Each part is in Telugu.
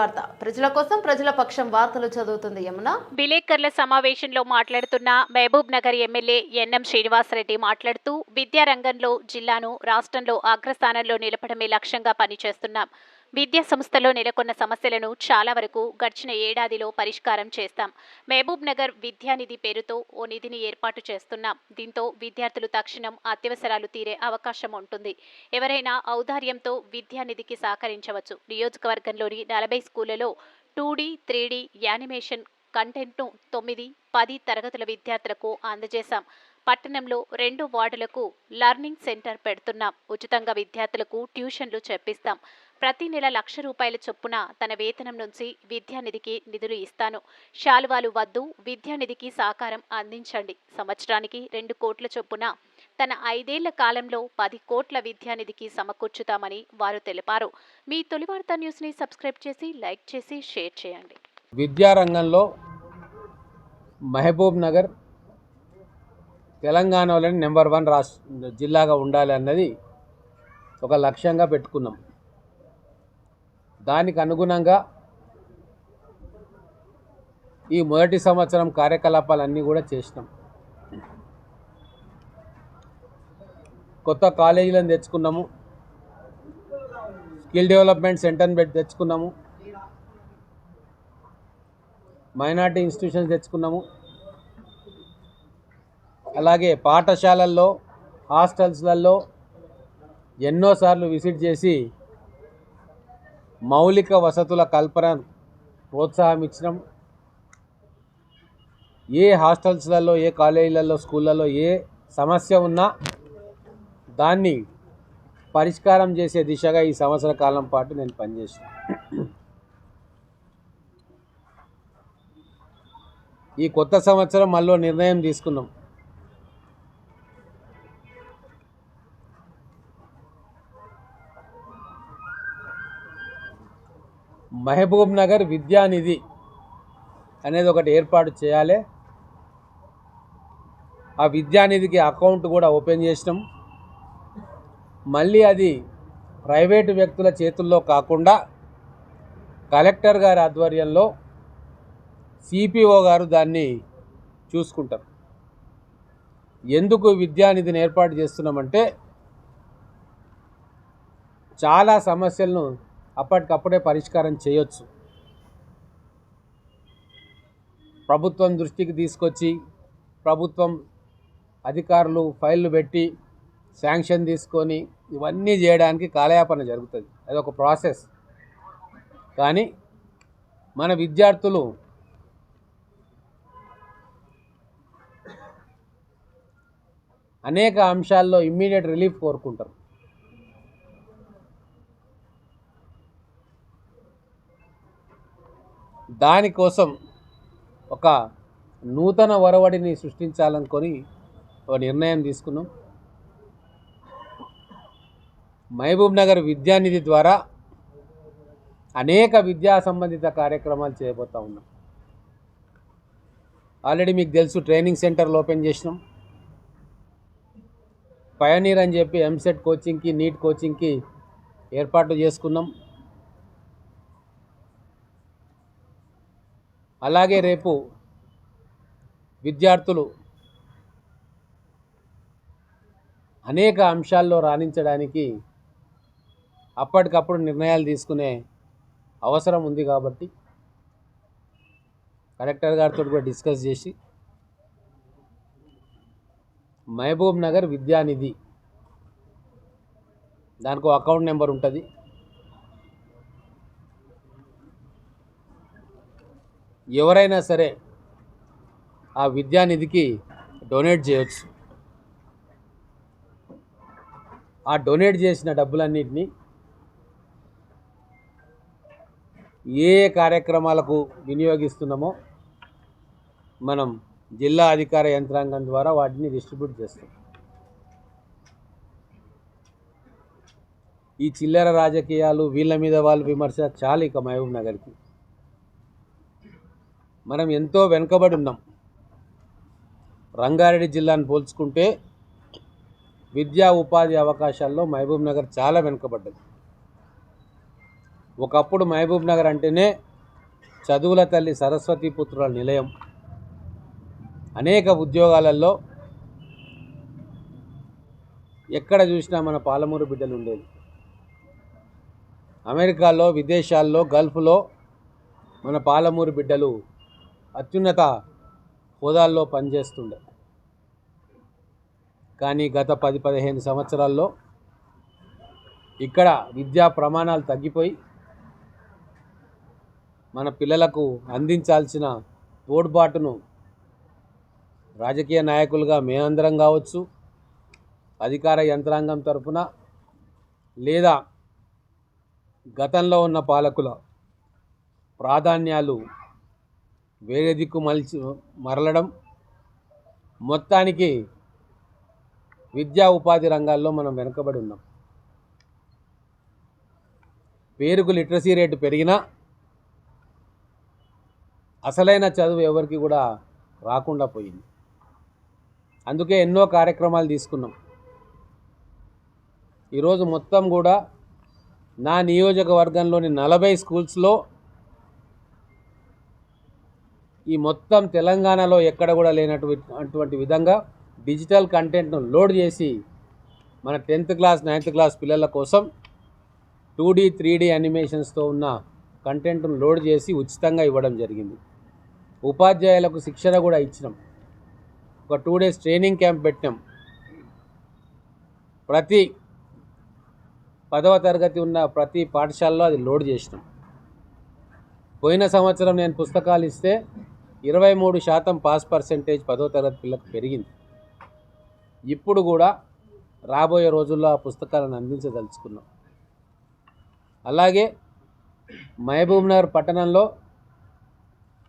వార్త. ప్రజల కోసం ప్రజల పక్షం వార్తలు చదువుతుంది యమున. విలేకరుల సమావేశంలో మాట్లాడుతున్న Mahabub Nagar MLA N M Srinivasa Reddy మాట్లాడుతూ విద్యారంగంలో జిల్లాను రాష్ట్రంలో అగ్రస్థానంలో నిలపడమే లక్ష్యంగా పనిచేస్తున్నాం. విద్యా సంస్థలో నెలకొన్న సమస్యలను చాలా వరకు గడిచిన ఏడాదిలో పరిష్కారం చేస్తాం. మహబూబ్ నగర్ విద్యానిధి పేరుతో ఓ నిధిని ఏర్పాటు చేస్తున్నాం. దీంతో విద్యార్థులు తక్షణం అత్యవసరాలు తీరే అవకాశం ఉంటుంది. ఎవరైనా ఔదార్యంతో విద్యానిధికి సహకరించవచ్చు. నియోజకవర్గంలోని నలభై స్కూళ్ళలో two D three D animation కంటెంట్ను తొమ్మిది పది తరగతుల విద్యార్థులకు అందజేశాం. పట్టణంలో రెండు వార్డులకు లర్నింగ్ సెంటర్ పెడుతున్నాం. ఉచితంగా విద్యార్థులకు ట్యూషన్లు చెప్పిస్తాం ప్రతి నెల లక్ష రూపాయల చొప్పున తన వేతనం నుంచి విద్యానిధికి నిధులు ఇస్తాను. శాలువాలు వద్దు విద్యానిధికి సహకారం అందించండి. సంవత్సరానికి రెండు కోట్ల చొప్పున తన ఐదేళ్ళ కాలంలో పది కోట్ల విద్యానిధికి సమకూర్చుతామని వారు తెలిపారు. మీ తొలి వార్తా న్యూస్ని సబ్స్క్రైబ్ చేసి లైక్ చేసి షేర్ చేయండి. విద్యారంగంలో మహబూబ్ నగర్ తెలంగాణలోని నెంబర్ వన్ రాష్ట్ర జిల్లాగా ఉండాలి అన్నది ఒక లక్ష్యంగా పెట్టుకున్నాం. దానికి అనుగుణంగా ఈ మొదటి సంవత్సరం కార్యకలాపాలన్నీ కూడా చేసినాం. కొత్త కాలేజీలను తెచ్చుకున్నాము. స్కిల్ డెవలప్మెంట్ సెంటర్ని పెట్టి తెచ్చుకున్నాము. మైనార్టీ ఇన్స్టిట్యూషన్స్ తెచ్చుకున్నాము. అలాగే పాఠశాలల్లో హాస్టల్స్లలో ఎన్నోసార్లు విజిట్ చేసి మౌలిక వసతుల కల్పన ప్రోత్సాహం ఇచ్చినాం ఏ హాస్టల్స్లలో ఏ కాలేజీలలో స్కూళ్ళలో ఏ సమస్య ఉన్నా దాన్ని పరిష్కారం చేసే దిశగా ఈ సంవత్సర కాలం పాటు నేను పనిచేసిన ఈ కొత్త సంవత్సరం మళ్ళీ నిర్ణయం తీసుకున్నాం మహబూబ్ నగర్ విద్యానిధి అనేది ఒకటి ఏర్పాటు చేయాలి. ఆ విద్యానిధికి అకౌంట్ కూడా ఓపెన్ చేసినాం. మళ్ళీ అది ప్రైవేటు వ్యక్తుల చేతుల్లో కాకుండా కలెక్టర్ గారి ఆధ్వర్యంలో సిపిఓ గారు దాన్ని చూసుకుంటారు. ఎందుకు విద్యానిధిని ఏర్పాటు చేస్తున్నామంటే చాలా సమస్యలను అప్పటికప్పుడే పరిష్కారం చేయొచ్చు. ప్రభుత్వం దృష్టికి తీసుకొచ్చి ప్రభుత్వం అధికారులు ఫైళ్ళు పెట్టి శాంక్షన్ తీసుకొని ఇవన్నీ చేయడానికి కాలయాపన జరుగుతుంది. అది ఒక ప్రాసెస్. కానీ మన విద్యార్థులు అనేక అంశాల్లో ఇమ్మీడియట్ రిలీఫ్ కోరుకుంటారు. దానికోసం ఒక నూతన ఒరవడిని సృష్టించాలనుకొని ఒక నిర్ణయం తీసుకున్నాం. మహబూబ్ నగర్ విద్యానిధి ద్వారా అనేక విద్యా సంబంధిత కార్యక్రమాలు చేయబోతా ఉన్నాం. ఆల్రెడీ మీకు తెలుసు ట్రైనింగ్ సెంటర్లు ఓపెన్ చేసినాం. పయనీర్ అని చెప్పి ఎంసెట్ కోచింగ్కి నీట్ కోచింగ్కి ఏర్పాట్లు చేసుకున్నాం. అలాగే రేపు విద్యార్థులు అనేక అంశాల్లో రాణించడానికి అప్పటికప్పుడు నిర్ణయాలు తీసుకునే అవసరం ఉంది కాబట్టి కలెక్టర్ గారితో కూడా డిస్కస్ చేసి మహబూబ్ నగర్ విద్యానిధి దానికి అకౌంట్ నెంబర్ ఉంటుంది. ఎవరైనా సరే ఆ విద్యానిధికి డొనేట్ చేయొచ్చు. ఆ డొనేట్ చేసిన డబ్బులన్నింటినీ ఏ కార్యక్రమాలకు వినియోగిస్తున్నామో మనం జిల్లా అధికార యంత్రాంగం ద్వారా వాటిని డిస్ట్రిబ్యూట్ చేస్తాం. ఈ చిల్లర రాజకీయాలు వీళ్ళ మీద వాళ్ళు విమర్శ చాలు ఇక మహబూబ్ నగర్కి. మనం ఎంతో వెనుకబడి ఉన్నాం. రంగారెడ్డి జిల్లాను పోల్చుకుంటే విద్యా ఉపాధి అవకాశాల్లో మహబూబ్ నగర్ చాలా వెనుకబడ్డది. ఒకప్పుడు మహబూబ్ నగర్ అంటేనే చదువుల తల్లి సరస్వతి పుత్రుల నిలయం. అనేక ఉద్యోగాలలో ఎక్కడ చూసినా మన పాలమూరు బిడ్డలు ఉండేది. అమెరికాలో విదేశాల్లో గల్ఫ్లో మన పాలమూరు బిడ్డలు అత్యున్నత హోదాల్లో పనిచేస్తుండే. కానీ గత పది పదిహేను సంవత్సరాల్లో ఇక్కడ విద్యా ప్రమాణాలు తగ్గిపోయి మన పిల్లలకు అందించాల్సిన తోడ్పాటును రాజకీయ నాయకులుగా మేమందరం కావచ్చు అధికార యంత్రాంగం తరఫున లేదా గతంలో ఉన్న పాలకుల ప్రాధాన్యాలు వేరే దిక్కు మలిచి మరలడం. మొత్తానికి విద్యా ఉపాధి రంగాల్లో మనం వెనుకబడి ఉన్నాం. పేరుకు లిటరసీ రేటు పెరిగినా అసలైన చదువు ఎవరికి కూడా రాకుండా పోయింది. అందుకే ఎన్నో కార్యక్రమాలు తీసుకున్నాం. ఈరోజు మొత్తం కూడా నా నియోజకవర్గంలోని నలభై స్కూల్స్లో ఈ మొత్తం తెలంగాణలో ఎక్కడ కూడా లేనటువంటి అటువంటి విధంగా డిజిటల్ కంటెంట్ను లోడ్ చేసి మన టెన్త్ క్లాస్ నైన్త్ క్లాస్ పిల్లల కోసం టూ డీ త్రీ డీ యానిమేషన్స్తో ఉన్న కంటెంట్ను లోడ్ చేసి ఉచితంగా ఇవ్వడం జరిగింది. ఉపాధ్యాయులకు శిక్షణ కూడా ఇచ్చినాం. ఒక టూ డేస్ ట్రైనింగ్ క్యాంప్ పెట్టినాం. ప్రతి పదవ తరగతి ఉన్న ప్రతి పాఠశాలలో అది లోడ్ చేసినాం. పోయిన సంవత్సరం నేను పుస్తకాలు ఇస్తే ఇరవై మూడు శాతం పాస్ పర్సెంటేజ్ పదవ తరగతి పిల్లలకు పెరిగింది. ఇప్పుడు కూడా రాబోయే రోజుల్లో ఆ పుస్తకాలను అందించదలుచుకున్నాం. అలాగే మహబూబ్నగర్ పట్టణంలో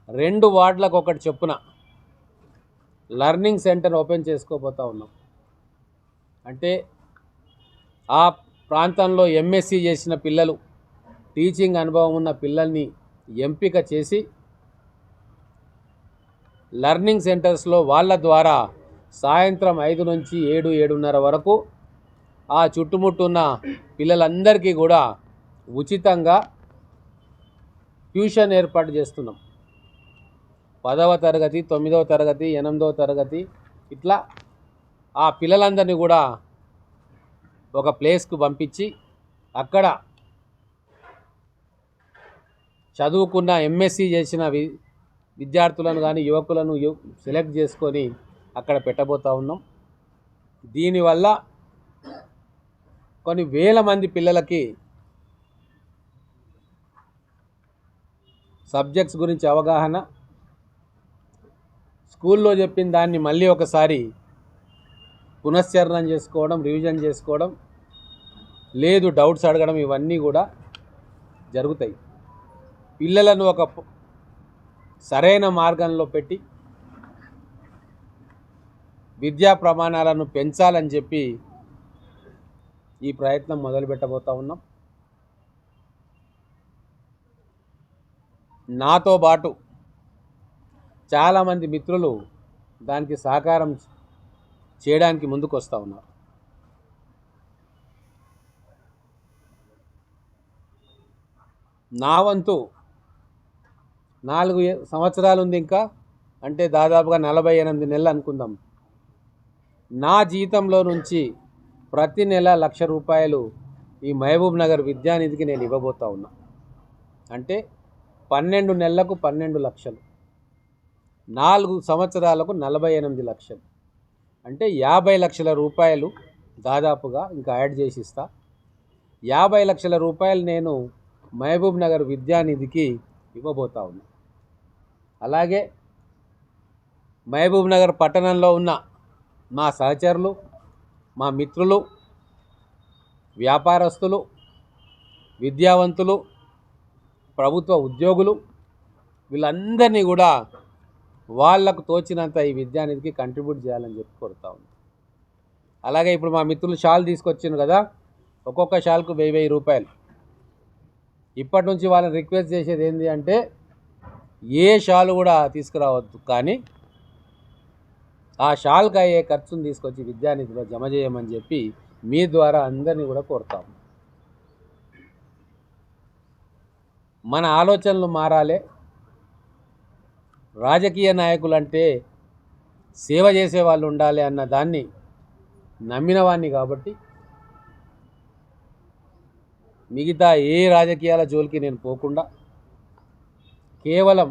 రెండు వార్డులకు ఒకటి చొప్పున లర్నింగ్ సెంటర్ ఓపెన్ చేసుకోబోతూ ఉన్నాం. అంటే ఆ ప్రాంతంలో ఎంఎస్సీ చేసిన పిల్లలు టీచింగ్ అనుభవం ఉన్న పిల్లల్ని ఎంపిక చేసి లర్నింగ్ సెంటర్స్లో వాళ్ళ ద్వారా సాయంత్రం ఐదు నుంచి ఏడు ఏడున్నర వరకు ఆ చుట్టుముట్టున్న పిల్లలందరికీ కూడా ఉచితంగా ట్యూషన్ ఏర్పాటు చేస్తున్నాం. పదవ తరగతి తొమ్మిదవ తరగతి ఎనిమిదవ తరగతి ఇట్లా ఆ పిల్లలందరినీ కూడా ఒక ప్లేస్కు పంపించి అక్కడ చదువుకున్న ఎంఎస్సి చేసిన విద్యార్థులను కానీ యువకులను సెలెక్ట్ చేసుకొని అక్కడ పెట్టబోతా ఉన్నాం. దీనివల్ల కొన్ని వేల మంది పిల్లలకి సబ్జెక్ట్స్ గురించి అవగాహన స్కూల్లో చెప్పిన దాన్ని మళ్ళీ ఒకసారి పునశ్చరణం చేసుకోవడం రివిజన్ చేసుకోవడం లేదు డౌట్స్ అడగడం ఇవన్నీ కూడా జరుగుతాయి. పిల్లలను ఒక సరైన మార్గంలో పెట్టి విద్యా ప్రమాణాలను పెంచాలని చెప్పి ఈ ప్రయత్నం మొదలుపెట్టబోతా ఉన్నాం. నాతో పాటు చాలామంది మిత్రులు దానికి సహకారం చేయడానికి ముందుకు వస్తూ ఉన్నారు. నా వంతు నాలుగు ఏ- సంవత్సరాలు ఉంది ఇంకా. అంటే దాదాపుగా నలభై ఎనిమిది నెలలు అనుకుందాం. నా జీతంలో నుంచి ప్రతి నెల లక్ష రూపాయలు ఈ మహబూబ్ నగర్ విద్యానిధికి నేను ఇవ్వబోతా ఉన్నా. అంటే పన్నెండు నెలలకు పన్నెండు లక్షలు. నాలుగు సంవత్సరాలకు నలభై ఎనిమిది లక్షలు. అంటే యాభై లక్షల రూపాయలు దాదాపుగా ఇంకా యాడ్ చేసిస్తా యాభై లక్షల రూపాయలు నేను మహబూబ్ నగర్ విద్యానిధికి ఇవ్వబోతా ఉన్నా. అలాగే మహబూబ్ నగర్ పట్టణంలో ఉన్న మా సహచరులు మా మిత్రులు వ్యాపారస్తులు విద్యావంతులు ప్రభుత్వ ఉద్యోగులు వీళ్ళందరినీ కూడా వాళ్ళకు తోచినంత ఈ విద్యానిధికి కంట్రిబ్యూట్ చేయాలని చెప్పి కోరుతా ఉంది అలాగే ఇప్పుడు మా మిత్రులు షాల్ తీసుకొచ్చిండ్రు కదా ఒక్కొక్క షాల్కు వెయ్యి వెయ్యి రూపాయలు. ఇప్పటి నుంచి వాళ్ళని రిక్వెస్ట్ చేసేది ఏంటి అంటే ఏ షాల్ కూడా తీసుకురావద్దు. కానీ ఆ షాల్కి అయ్యే ఖర్చును తీసుకొచ్చి విద్యానిధిలో జమ చేయమని చెప్పి మీ ద్వారా అందరినీ కూడా కోరుతాము. మన ఆలోచనలు మారాలే. రాజకీయ నాయకులు అంటే సేవ చేసే వాళ్ళు ఉండాలి అన్న దాన్ని నమ్మినవాణ్ణి కాబట్టి మిగతా ఏ రాజకీయాల జోలికి నేను పోకుండా కేవలం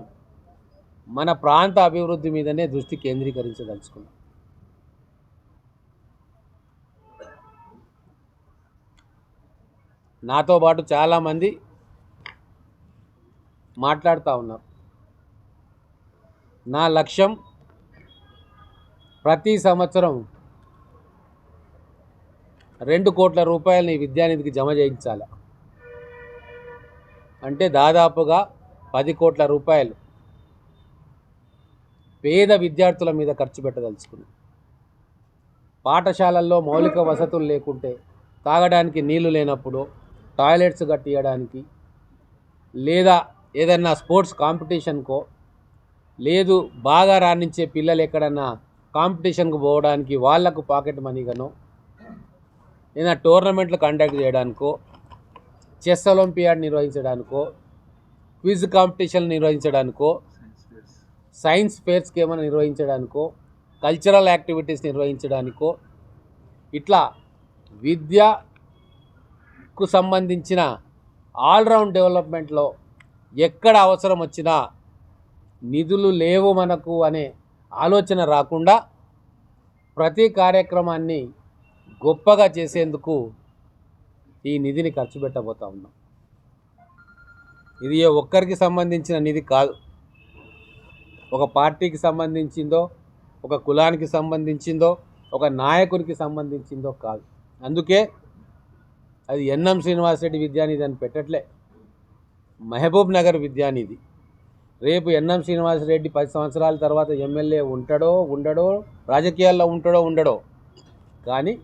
మన ప్రాంత అభివృద్ధి మీదనే దృష్టి కేంద్రీకరించదలుచుకున్నాను నాతో పాటు చాలామంది మాట్లాడుతూ ఉన్నారు. నా లక్ష్యం ప్రతి సంవత్సరం రెండు కోట్ల రూపాయలని విద్యానిధికి జమ చేయించాలి? అంటే దాదాపుగా పది కోట్ల రూపాయలు పేద విద్యార్థుల మీద ఖర్చు పెట్టదలుచుకున్నాం. పాఠశాలల్లో మౌలిక వసతులు లేకుంటే తాగడానికి నీళ్ళు లేనప్పుడు టాయిలెట్స్ కట్టియడానికి లేదా ఏదన్నా స్పోర్ట్స్ కాంపిటీషన్కో లేదు బాగా రాణించే పిల్లలు ఎక్కడన్నా కాంపిటీషన్కు పోవడానికి వాళ్ళకు పాకెట్ మనీగానో ఏదైనా టోర్నమెంట్లు కండక్ట్ చేయడానికో చెస్ ఒలింపియాడ్ నిర్వహించడానికో క్విజ్ కాంపిటీషన్ నిర్వహించడానికో సైన్స్ ఫేర్స్కి ఏమైనా నిర్వహించడానికో కల్చరల్ యాక్టివిటీస్ నిర్వహించడానికో ఇట్లా విద్యకు సంబంధించిన ఆల్రౌండ్ డెవలప్మెంట్లో ఎక్కడ అవసరం వచ్చినా నిధులు లేవు మనకు అనే ఆలోచన రాకుండా ప్రతి కార్యక్రమాన్ని గొప్పగా చేసేందుకు ఈ నిధిని ఖర్చు పెట్టబోతా ఉన్నాం. ఇది ఏ ఒక్కరికి సంబంధించిన నిధి కాదు. ఒక పార్టీకి సంబంధించిందో ఒక కులానికి సంబంధించిందో ఒక నాయకునికి సంబంధించిందో కాదు. అందుకే అది ఎన్ఎం శ్రీనివాసరెడ్డి విద్యానిధి అని పెట్టట్లే. మహబూబ్ నగర్ విద్యానిధి. రేపు ఎన్ఎం శ్రీనివాసరెడ్డి పది సంవత్సరాల తర్వాత ఎమ్మెల్యే ఉంటాడో ఉండడో రాజకీయాల్లో ఉంటాడో ఉండడో. కానీ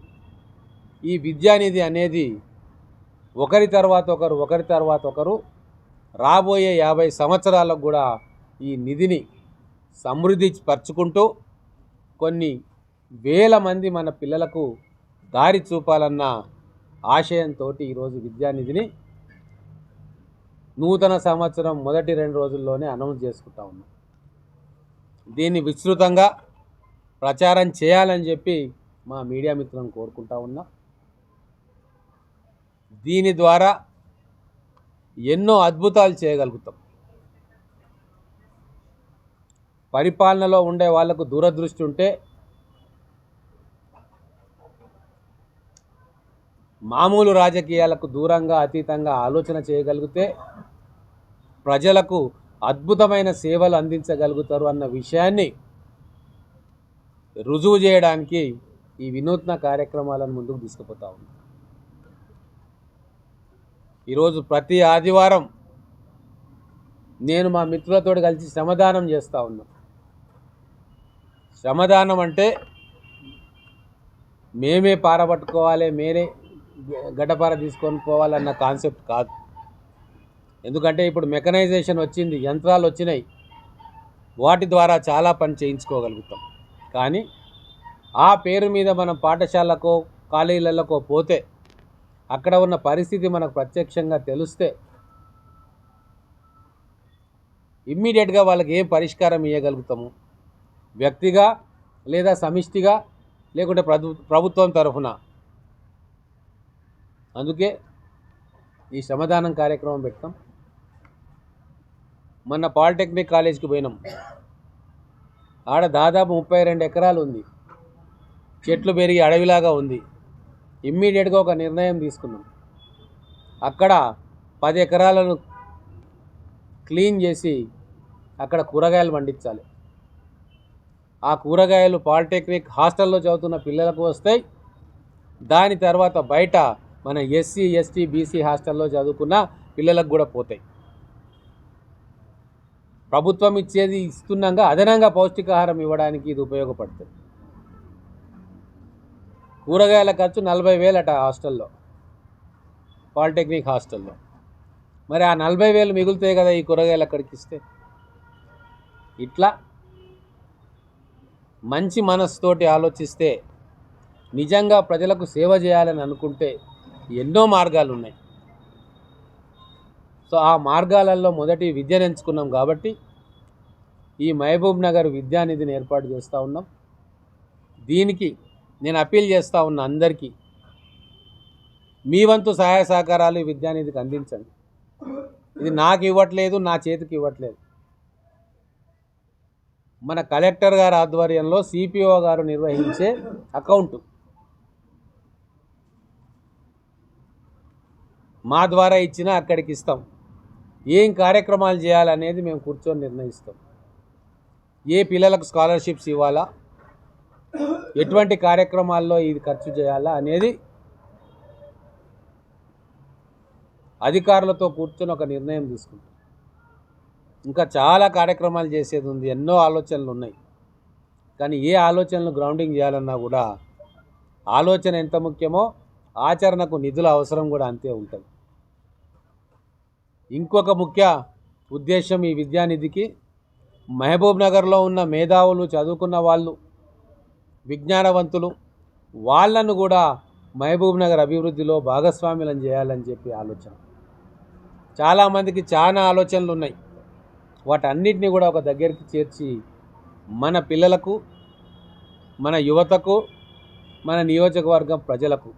ఈ విద్యానిధి అనేది ఒకరి తర్వాత ఒకరు ఒకరి తర్వాత ఒకరు రాబోయే యాభై సంవత్సరాలకు కూడా ఈ నిధిని సమృద్ధి పరుచుకుంటూ కొన్ని వేల మంది మన పిల్లలకు దారి చూపాలన్న ఆశయంతో ఈరోజు విద్యానిధిని నూతన సంవత్సరం మొదటి రెండు రోజుల్లోనే అనౌన్స్ చేసుకుంటా ఉన్నాం. దీన్ని విస్తృతంగా ప్రచారం చేయాలని చెప్పి మా మీడియా మిత్రులను కోరుకుంటా ఉన్నా. దీని ద్వారా ఎన్నో అద్భుతాలు చేయగలుగుతాం. పరిపాలనలో ఉండే వాళ్ళకు దూరదృష్టి ఉంటే మామూలు రాజకీయాలకు దూరంగా అతీతంగా ఆలోచన చేయగలిగితే ప్రజలకు అద్భుతమైన సేవలు అందించగలుగుతారు అన్న విషయాన్ని రుజువు చేయడానికి ఈ వినూత్న కార్యక్రమాలను ముందుకు తీసుకుపోతా ఉన్నాం. ఈరోజు ప్రతి ఆదివారం నేను మా మిత్రులతో కలిసి శ్రమదానం చేస్తూ ఉన్నాను శ్రమదానం అంటే మేమే పారబట్టుకోవాలి మేమే గడ్డపార తీసుకొని పోవాలన్న కాన్సెప్ట్ కాదు. ఎందుకంటే ఇప్పుడు మెకనైజేషన్ వచ్చింది యంత్రాలు వచ్చినాయి. వాటి ద్వారా చాలా పని చేయించుకోగలుగుతాం. కానీ ఆ పేరు మీద మనం పాఠశాలకో కాలేజీలకో పోతే అక్కడ ఉన్న పరిస్థితి మనకు ప్రత్యక్షంగా తెలిస్తే ఇమ్మీడియట్గా వాళ్ళకి ఏం పరిష్కారం ఇవ్వగలుగుతాము వ్యక్తిగా లేదా సమిష్టిగా లేకుంటే ప్రభుత్వం తరఫున? అందుకే ఈ శ్రమదానం కార్యక్రమం పెట్టాం మొన్న పాలిటెక్నిక్ కాలేజ్కి పోయినాం. ఆడ దాదాపు ముప్పై రెండు ఎకరాలు ఉంది. చెట్లు పెరిగి అడవిలాగా ఉంది. ఇమ్మీడియట్గా ఒక నిర్ణయం తీసుకున్నాం. అక్కడ పది ఎకరాలను క్లీన్ చేసి అక్కడ కూరగాయలు పండించాలి. ఆ కూరగాయలు పాలిటెక్నిక్ హాస్టల్లో చదువుతున్న పిల్లలకు వస్తాయి దాని తర్వాత బయట మన ఎస్సీ ఎస్టీ బీసీ హాస్టల్లో చదువుకున్న పిల్లలకు కూడా పోతాయి. ప్రభుత్వం ఇచ్చేది ఇస్తున్నాగా అదనంగా పౌష్టికాహారం ఇవ్వడానికి ఇది ఉపయోగపడుతుంది. కూరగాయల ఖర్చు నలభై వేలట హాస్టల్లో పాలిటెక్నిక్ హాస్టల్లో. మరి ఆ నలభై వేలు మిగులుతాయి కదా ఈ కూరగాయలు అక్కడికి ఇస్తే? ఇట్లా మంచి మనసుతోటి ఆలోచిస్తే నిజంగా ప్రజలకు సేవ చేయాలని అనుకుంటే ఎన్నో మార్గాలు ఉన్నాయి. సో ఆ మార్గాలలో మొదటి విద్యను ఎంచుకున్నాం కాబట్టి ఈ మహబూబ్ నగర్ విద్యానిధిని ఏర్పాటు చేస్తూ ఉన్నాం. దీనికి నేను అప్పీల్ చేస్తూ ఉన్న అందరికీ మీ వంతు సహాయ సహకారాలు ఈ విద్యానిధికి అందించండి. ఇది నాకు ఇవ్వట్లేదు నా చేతికి ఇవ్వట్లేదు. మన కలెక్టర్ గారి ఆధ్వర్యంలో సిపిఓ గారు నిర్వహించే అకౌంటు. మా ద్వారా ఇచ్చినా అక్కడికి ఇస్తాం. ఏం కార్యక్రమాలు చేయాలనేది మేము కూర్చొని నిర్ణయిస్తాం. ఏ పిల్లలకు స్కాలర్షిప్స్ ఇవ్వాలా? ఎటువంటి కార్యక్రమాల్లో ఇది ఖర్చు చేయాలా అనేది అధికారులతో కూర్చొని ఒక నిర్ణయం తీసుకుంటాం. ఇంకా చాలా కార్యక్రమాలు చేసేది ఉంది ఎన్నో ఆలోచనలు ఉన్నాయి. కానీ ఏ ఆలోచనలు గ్రౌండింగ్ చేయాలన్నా కూడా ఆలోచన ఎంత ముఖ్యమో ఆచరణకు నిధుల అవసరం కూడా అంతే ఉంటుంది. ఇంకొక ముఖ్య ఉద్దేశం ఈ విద్యానిధికి. మహబూబ్ నగర్లో ఉన్న మేధావులు చదువుకున్న వాళ్ళు విజ్ఞానవంతులు. వాళ్ళను కూడా మహబూబ్ నగర్ అభివృద్ధిలో భాగస్వాములను చేయాలని చెప్పి ఆలోచన. చాలామందికి చాలా ఆలోచనలు ఉన్నాయి. వాటన్నిటిని కూడా ఒక దగ్గరికి చేర్చి మన పిల్లలకు మన యువతకు మన నియోజకవర్గం ప్రజలకు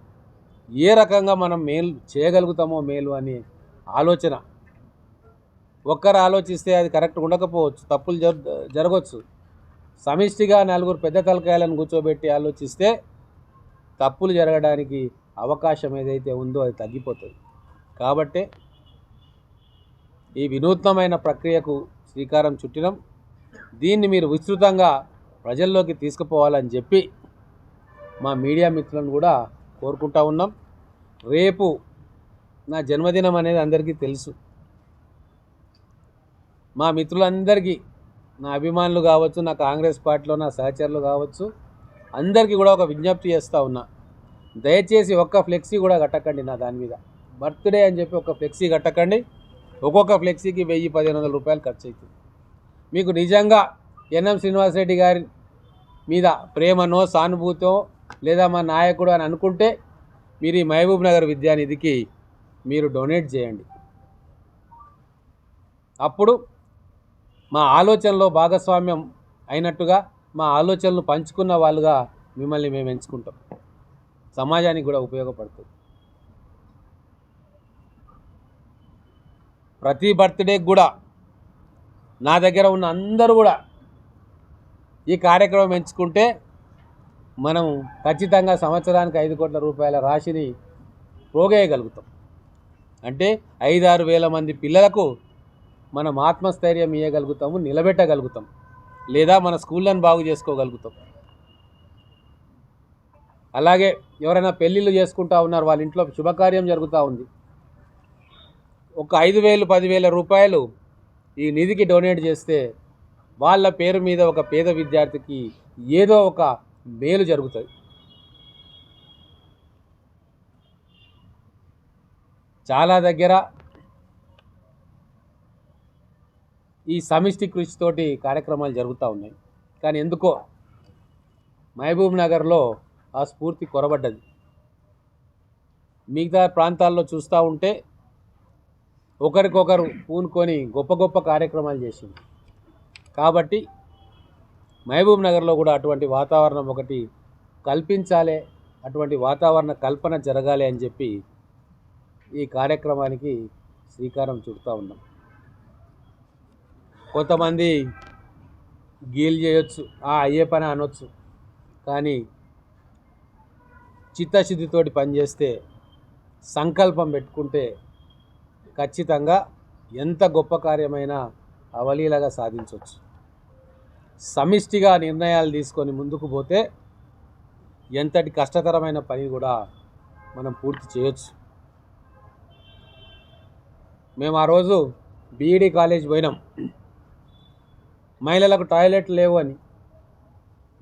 ఏ రకంగా మనం మేలు చేయగలుగుతామో మేలు అనే ఆలోచన. ఒక్కరు ఆలోచిస్తే అది కరెక్ట్ ఉండకపోవచ్చు తప్పులు జర జరగవచ్చు సమిష్టిగా నలుగురు పెద్ద తలకాయలను కూర్చోబెట్టి ఆలోచిస్తే తప్పులు జరగడానికి అవకాశం ఏదైతే ఉందో అది తగ్గిపోతుంది. కాబట్టే ఈ వినూత్నమైన ప్రక్రియకు శ్రీకారం చుట్టినం. దీన్ని మీరు విస్తృతంగా ప్రజల్లోకి తీసుకుపోవాలని చెప్పి మా మీడియా మిత్రులను కూడా కోరుకుంటా ఉన్నాం. రేపు నా జన్మదినం అనేది అందరికీ తెలుసు. మా మిత్రులందరికీ నా అభిమానులు కావచ్చు నా కాంగ్రెస్ పార్టీలో నా సహచరులు కావచ్చు అందరికీ కూడా ఒక విజ్ఞప్తి చేస్తూ ఉన్నా. దయచేసి ఒక్క ఫ్లెక్సీ కూడా కట్టకండి నా దాని మీద. బర్త్డే అని చెప్పి ఒక ఫ్లెక్సీ కట్టకండి. ఒక్కొక్క ఫ్లెక్సీకి వెయ్యి పదిహేను వందల రూపాయలు ఖర్చు అవుతుంది మీకు నిజంగా ఎన్ఎం శ్రీనివాసరెడ్డి గారి మీద ప్రేమనో సానుభూతో లేదా మా నాయకుడు అని అనుకుంటే మీరు ఈ మహబూబ్ నగర్ విద్యానిధికి మీరు డొనేట్ చేయండి. అప్పుడు మా ఆలోచనలో భాగస్వామ్యం అయినట్టుగా మా ఆలోచనలు పంచుకున్న వాళ్ళుగా మిమ్మల్ని మేము ఎంచుకుంటాం. సమాజానికి కూడా ఉపయోగపడుతుంది. ప్రతి బర్త్డేకి కూడా నా దగ్గర ఉన్న అందరూ కూడా ఈ కార్యక్రమం ఎంచుకుంటే మనం ఖచ్చితంగా సంవత్సరానికి ఐదు కోట్ల రూపాయల రాశిని పోగేయగలుగుతాం. అంటే ఐదారు వేల మంది పిల్లలకు మనం ఆత్మస్థైర్యం ఇవ్వగలుగుతాము నిలబెట్టగలుగుతాం. లేదా మన స్కూళ్ళను బాగు చేసుకోగలుగుతాం. అలాగే ఎవరైనా పెళ్ళిళ్ళు చేసుకుంటా ఉన్నారు వాళ్ళ ఇంట్లో శుభకార్యం జరుగుతూ ఉంది. ఒక ఐదు వేలు పదివేల రూపాయలు ఈ నిధికి డొనేట్ చేస్తే వాళ్ళ పేరు మీద ఒక పేద విద్యార్థికి ఏదో ఒక మేలు జరుగుతుంది చాలా దగ్గర ఈ సమిష్టి కృషితోటి కార్యక్రమాలు జరుగుతూ ఉన్నాయి. కానీ ఎందుకో మహబూబ్ నగర్లో ఆ స్ఫూర్తి కొరబడ్డది. మిగతా ప్రాంతాల్లో చూస్తూ ఉంటే ఒకరికొకరు పూనుకొని గొప్ప గొప్ప కార్యక్రమాలు చేసింది. కాబట్టి మహబూబ్ నగర్లో కూడా అటువంటి వాతావరణం ఒకటి కల్పించాలి అటువంటి వాతావరణ కల్పన జరగాలి అని చెప్పి ఈ కార్యక్రమానికి శ్రీకారం చుడుతూ ఉన్నాం. కొంతమంది గీల్ చేయొచ్చు ఆ అయ్యే పని అనొచ్చు. కానీ చిత్తశుద్ధితోటి పనిచేస్తే సంకల్పం పెట్టుకుంటే ఖచ్చితంగా ఎంత గొప్ప కార్యమైనా అవలీలగా సాధించవచ్చు సమిష్టిగా నిర్ణయాలు తీసుకొని ముందుకు పోతే ఎంతటి కష్టతరమైన పని కూడా మనం పూర్తి చేయొచ్చు. మేము ఆ రోజు బీఈడి కాలేజ్ పోయినాం. మహిళలకు టాయిలెట్ లేవు అని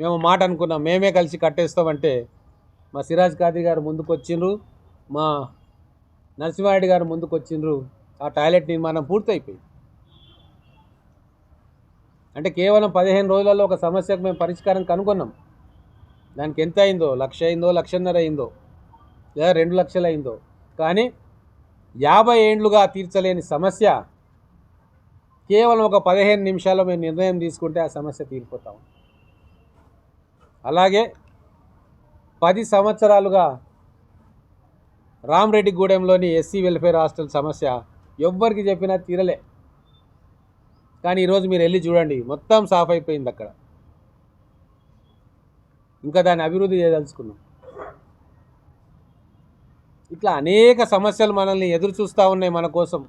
మేము మాట అనుకున్నాం. మేమే కలిసి కట్టేస్తామంటే మా సిరాజ్ ఖాదీ గారు ముందుకు వచ్చిండ్రు మా నరసింహారెడ్డి గారు ముందుకు వచ్చిండ్రు ఆ టాయిలెట్ నిర్మాణం పూర్తయిపోయింది. అంటే కేవలం పదిహేను రోజులలో ఒక సమస్యకు మేము పరిష్కారం కనుగొన్నాం. దానికి ఎంత అయిందో? లక్ష అయిందో? లక్షన్నర అయిందో? లేదా రెండు లక్షలు అయిందో? కానీ యాభై ఏండ్లుగా తీర్చలేని సమస్య కేవలం ఒక పదిహేను నిమిషాల్లో మేము నిర్ణయం తీసుకుంటే ఆ సమస్య తీరిపోతాం. అలాగే పది సంవత్సరాలుగా రామరెడ్డిగూడెంలోని ఎస్సీ వెల్ఫేర్ హాస్టల్ సమస్య ఎవ్వరికి చెప్పినా తీరలే. కానీ ఈరోజు మీరు వెళ్ళి చూడండి మొత్తం సాఫ్ అయిపోయింది అక్కడ. ఇంకా దాన్ని అభివృద్ధి చేయదలుచుకున్నాం. ఇట్లా అనేక సమస్యలు మనల్ని ఎదురు చూస్తూ ఉన్నాయి మన కోసం.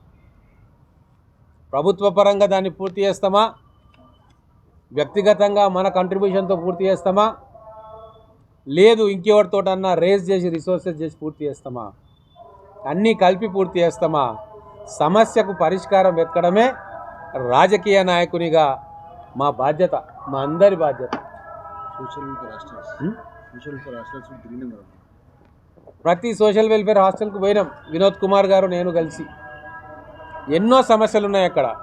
ప్రభుత్వ పరంగా దాన్ని పూర్తి చేస్తామా? వ్యక్తిగతంగా మన కంట్రిబ్యూషన్తో పూర్తి చేస్తామా? లేదు ఇంకెవరితోటన్నా రేస్ చేసి రిసోర్సెస్ చేసి పూర్తి చేస్తామా? అన్నీ కలిపి పూర్తి చేస్తామా? సమస్యకు పరిష్కారం వెతకడమే రాజకీయ నాయకునిగా మా బాధ్యత మా అందరి బాధ్యత. ప్రతి సోషల్ వెల్ఫేర్ హాస్టల్కు పోయినాం. వినోద్ కుమార్ గారు నేను కలిసి. ఎన్నో సమస్యలు ఉన్నాయి అక్కడ.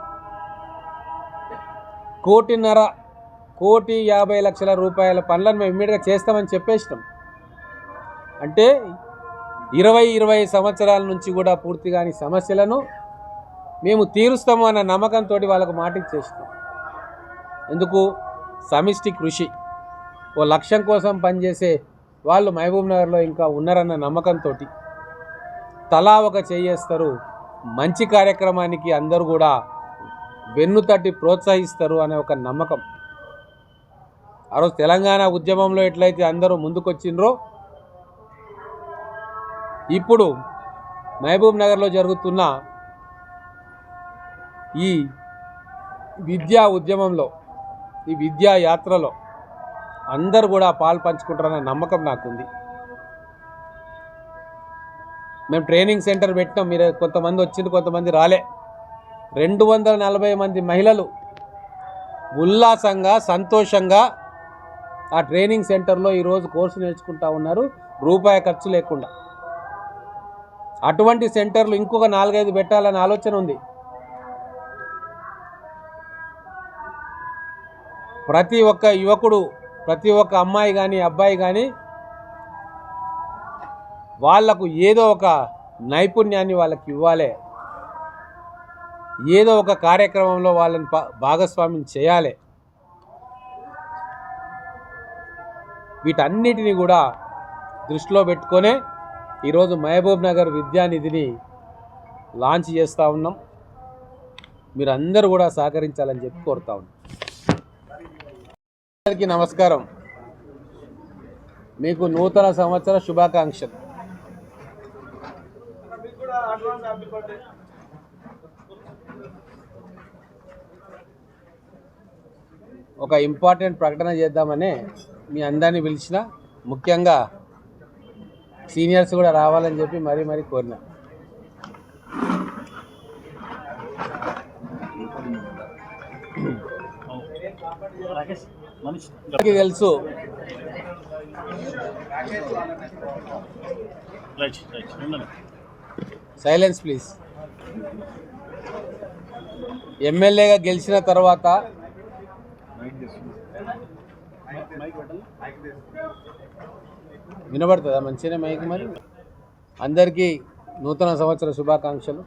కోటిన్నర కోటి యాభై లక్షల రూపాయల పనులను మేము ఇమ్మీడియట్గా చేస్తామని చెప్పేసినాం. అంటే ఇరవై ఇరవై సంవత్సరాల నుంచి కూడా పూర్తి కాని సమస్యలను మేము తీరుస్తాము అన్న నమ్మకంతో వాళ్ళకు మాట ఇచ్చేసినాం ఎందుకు? సమిష్టి కృషి. ఓ లక్ష్యం కోసం పనిచేసే వాళ్ళు మహబూబ్ నగర్లో ఇంకా ఉన్నారన్న నమ్మకంతో తలా ఒక చేయేస్తారు మంచి కార్యక్రమానికి అందరూ కూడా వెన్ను తట్టి ప్రోత్సహిస్తారు అనే ఒక నమ్మకం. ఆ రోజు తెలంగాణ ఉద్యమంలో ఎట్లయితే అందరూ ముందుకొచ్చిండ్రో ఇప్పుడు మహబూబ్ నగర్లో జరుగుతున్న ఈ విద్యా ఉద్యమంలో ఈ విద్యా యాత్రలో అందరూ కూడా పాలు పంచుకుంటారనే నమ్మకం నాకుంది. మేము ట్రైనింగ్ సెంటర్ పెట్టినాం. మీరు కొంతమంది వచ్చింది కొంతమంది రాలే. రెండు వందల నలభై మంది మహిళలు ఉల్లాసంగా సంతోషంగా ఆ ట్రైనింగ్ సెంటర్లో ఈరోజు కోర్సు నేర్చుకుంటా ఉన్నారు. రూపాయి ఖర్చు లేకుండా. అటువంటి సెంటర్లు ఇంకొక నాలుగైదు పెట్టాలనే ఆలోచన ఉంది. ప్రతి ఒక్క యువకుడు ప్రతి ఒక్క అమ్మాయి కానీ అబ్బాయి కానీ వాళ్ళకు ఏదో ఒక నైపుణ్యాన్ని వాళ్ళకి ఇవ్వాలి. ఏదో ఒక కార్యక్రమంలో వాళ్ళని భాగస్వామ్యం చేయాలి. వీటన్నిటిని కూడా దృష్టిలో పెట్టుకొనే ఈరోజు మహబూబ్ నగర్ విద్యానిధిని లాంచ్ చేస్తూ ఉన్నాం. మీరు అందరూ కూడా సహకరించాలని చెప్పి కోరుతా ఉన్నాం. అందరికీ నమస్కారం. మీకు నూతన సంవత్సర శుభాకాంక్షలు. ఒక ఇంపార్టెంట్ ప్రకటన చేద్దామని మీ అందరినీ పిలిచిన ముఖ్యంగా సీనియర్స్ కూడా రావాలని చెప్పి మరీ మరీ కోరిన. తెలుసు. రైట్ రైట్ సైలెన్స్ ప్లీజ్ ఎమ్మెల్యేగా గెలిచిన తర్వాత వినబడుతుందా? మంచిగానే మైక్ మరి. అందరికీ నూతన సంవత్సర శుభాకాంక్షలు.